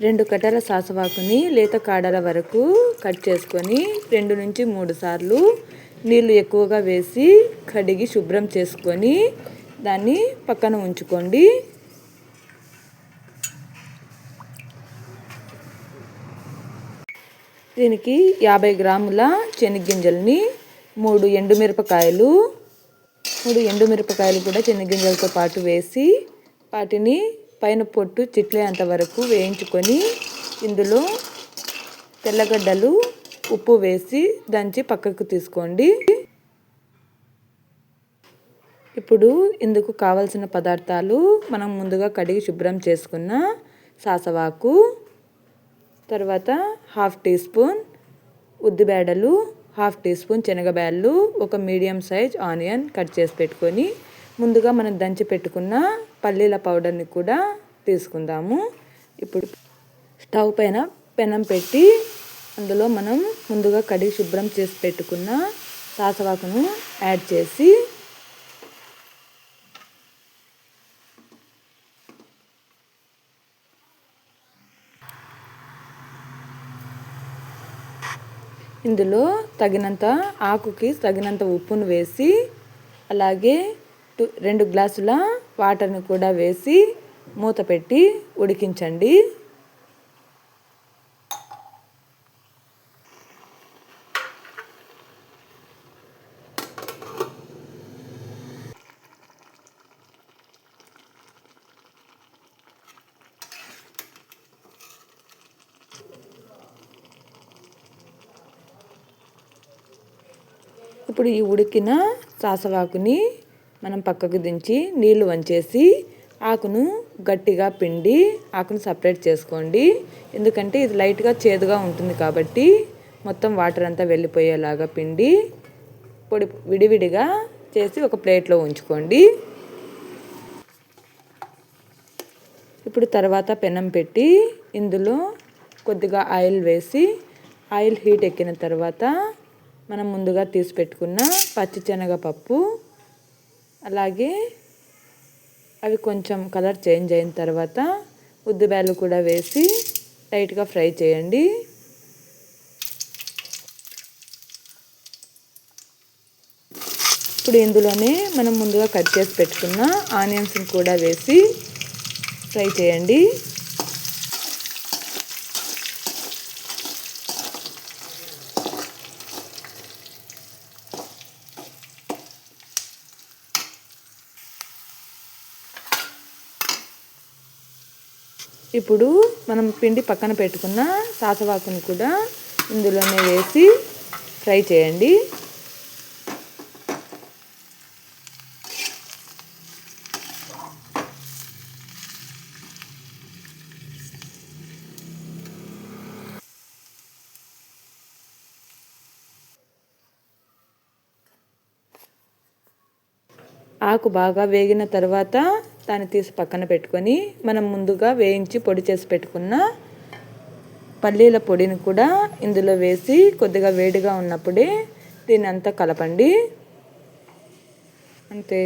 రెండు కట్టల సాసవాకుని లేత కాడల వరకు కట్ చేసుకొని రెండు నుంచి మూడు సార్లు నీళ్ళు ఎక్కువగా వేసి కడిగి శుభ్రం చేసుకొని దాన్ని పక్కన ఉంచుకోండి. దీనికి యాభై గ్రాముల శనగ్గింజల్ని మూడు ఎండుమిరపకాయలు మూడు ఎండుమిరపకాయలు కూడా శనగ్గింజలతో పాటు వేసి వాటిని పైన పొట్టు చిట్లేంత వరకు వేయించుకొని ఇందులో తెల్లగడ్డలు ఉప్పు వేసి దంచి పక్కకు తీసుకోండి. ఇప్పుడు ఇందుకు కావలసిన పదార్థాలు మనం ముందుగా కడిగి శుభ్రం చేసుకున్న సాసవాకు తర్వాత హాఫ్ టీ స్పూన్ ఉద్దిబేడలు హాఫ్ టీ స్పూన్ శనగబేళ్ళు ఒక మీడియం సైజ్ ఆనియన్ కట్ చేసి పెట్టుకొని ముందుగా మనం దంచి పెట్టుకున్న పల్లీల పౌడర్ని కూడా తీసుకుందాము. ఇప్పుడు స్టవ్ పైన పెనం పెట్టి అందులో మనం ముందుగా కడిగి శుభ్రం చేసి పెట్టుకున్న సాసవాకును యాడ్ చేసి ఇందులో తగినంత ఆకుకి తగినంత ఉప్పును వేసి అలాగే రెండు గ్లాసుల వాటర్ని కూడా వేసి మూత పెట్టి ఉడికించండి. ఇప్పుడు ఈ ఉడికిన సాసవాకుని మనం పక్కకు దించి నీళ్ళు వంచేసి ఆకును గట్టిగా పిండి ఆకును సపరేట్ చేసుకోండి. ఎందుకంటే ఇది లైట్గా చేదుగా ఉంటుంది కాబట్టి మొత్తం వాటర్ అంతా వెళ్ళిపోయేలాగా పిండి పొడి విడివిడిగా చేసి ఒక ప్లేట్లో ఉంచుకోండి. ఇప్పుడు తర్వాత పెనం పెట్టి ఇందులో కొద్దిగా ఆయిల్ వేసి ఆయిల్ హీట్ ఎక్కిన తర్వాత మనం ముందుగా తీసి పెట్టుకున్న పచ్చిశనగపప్పు అలాగే అవి కొంచెం కలర్ చేంజ్ అయిన తర్వాత ఉద్దిబ్యాలు కూడా వేసి టైట్గా ఫ్రై చేయండి. ఇప్పుడు ఇందులోనే మనం ముందుగా కట్ చేసి పెట్టుకున్న ఆనియన్స్ని కూడా వేసి ఫ్రై చేయండి. ఇప్పుడు మనం పిండి పక్కన పెట్టుకున్న సాసవాకుని కూడా ఇందులోనే వేసి ఫ్రై చేయండి. ఆకు బాగా వేగిన తర్వాత దాన్ని తీసి పక్కన పెట్టుకొని మనం ముందుగా వేయించి పొడి చేసి పెట్టుకున్న పల్లీల పొడిని కూడా ఇందులో వేసి కొద్దిగా వేడిగా ఉన్నప్పుడే దీన్ని అంతా కలపండి. అంతే.